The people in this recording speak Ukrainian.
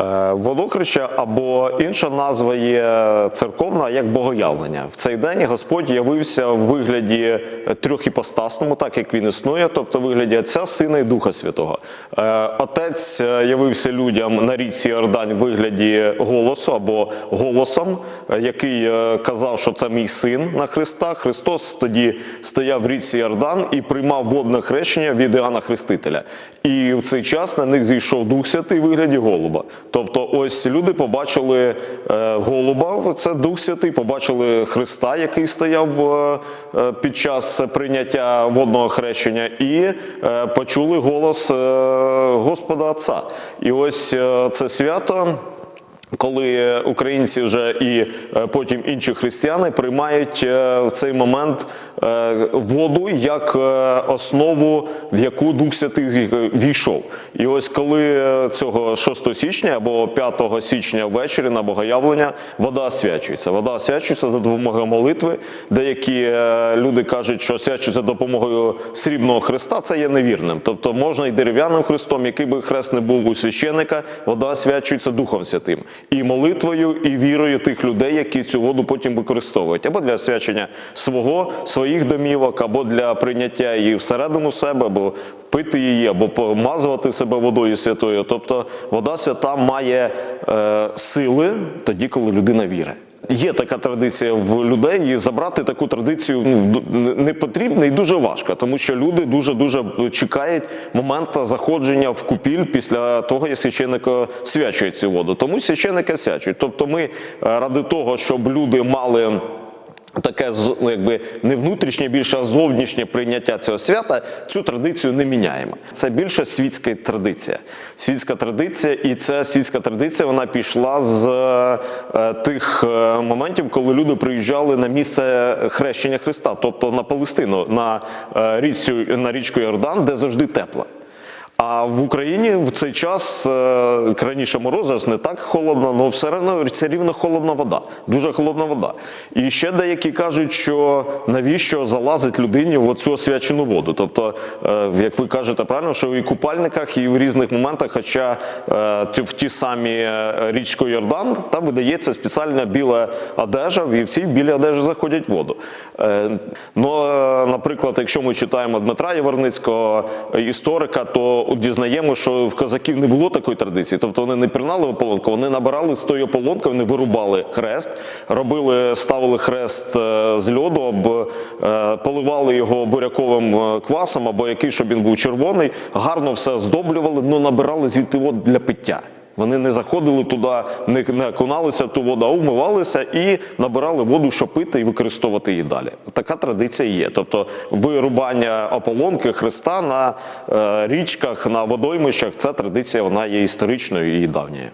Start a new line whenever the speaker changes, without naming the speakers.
Е, Водохреща або інша назва є церковна як богоявлення. В цей день Господь явився в вигляді трьохіпостасному, так як він існує, тобто в вигляді Отця, Сина і Духа Святого. Е, Отець е, явився людям на річці Йордань в вигляді голосу або голосом, який казав, що це мій син на Христа. Христос тоді стояв в річці Йордан і приймав водне хрещення від Іоанна Хрестителя. І в цей час на них зійшов Дух Святий в вигляді голуба. Тобто, ось люди побачили е, голуба, це Дух Святий, побачили Христа, який стояв е, е, під час прийняття водного хрещення, і почули голос Господа Отця. І ось це свято. Коли українці вже і потім інші християни приймають в цей момент воду як е, основу, в яку Дух Святий е, війшов. І ось коли е, цього 6 січня або 5 січня ввечері на богоявлення вода освячується. Вода освячується за допомогою молитви. Деякі е, люди кажуть, що освячується допомогою срібного хреста. Це є невірним. Тобто можна і дерев'яним хрестом, який би хрест не був у священика, вода освячується Духом Святим і молитвою, і вірою тих людей, які цю воду потім використовують, або для освячення свого, своїх домівок, або для прийняття її всередину себе, або пити її, або помазувати себе водою святою. Тобто вода свята має е, сили тоді, коли людина вірить. Є така традиція в людей, і забрати таку традицію ну, не потрібно і дуже важко, тому що люди дуже дуже чекають моменту заходження в купіль після того, як священник свячує цю воду. Тому священники свячують. Тобто, ми е, ради того, щоб люди мали. Таке ну, якби не внутрішнє, більше а зовнішнє прийняття цього свята. Цю традицію не міняємо. Це більше світська традиція. Світська традиція, і ця світська традиція вона пішла з е, тих е, моментів, коли люди приїжджали на місце хрещення Христа, тобто на Палестину, на е, річцю на річку Йордан, де завжди тепло. А в Україні в цей час е, раніше мороз, не так холодно, але все одно це рівно холодна вода, дуже холодна вода. І ще деякі кажуть, що навіщо залазить людині в оцю освячену воду. Тобто, е, як ви кажете правильно, що і в купальниках, і в різних моментах, хоча е, в ті самі річку Йордан, там видається спеціальна біла одежа, і в цій білій одежі заходять в воду. Ну, наприклад, якщо ми читаємо Дмитра Яворницького, е, історика, то дізнаємо, що в козаків не було такої традиції. Тобто вони не пірнали ополонку, вони набирали з тої ополонки, вони вирубали хрест, робили, ставили хрест е, з льоду, об, е, поливали його буряковим е, квасом, або який, щоб він був червоний, гарно все здоблювали, ну набирали звідти вод для пиття. Вони не заходили туди, не, окуналися ту воду, а умивалися і набирали воду, щоб пити і використовувати її далі. Така традиція є. Тобто вирубання ополонки Христа на е, річках, на водоймищах, ця традиція вона є історичною і давньою.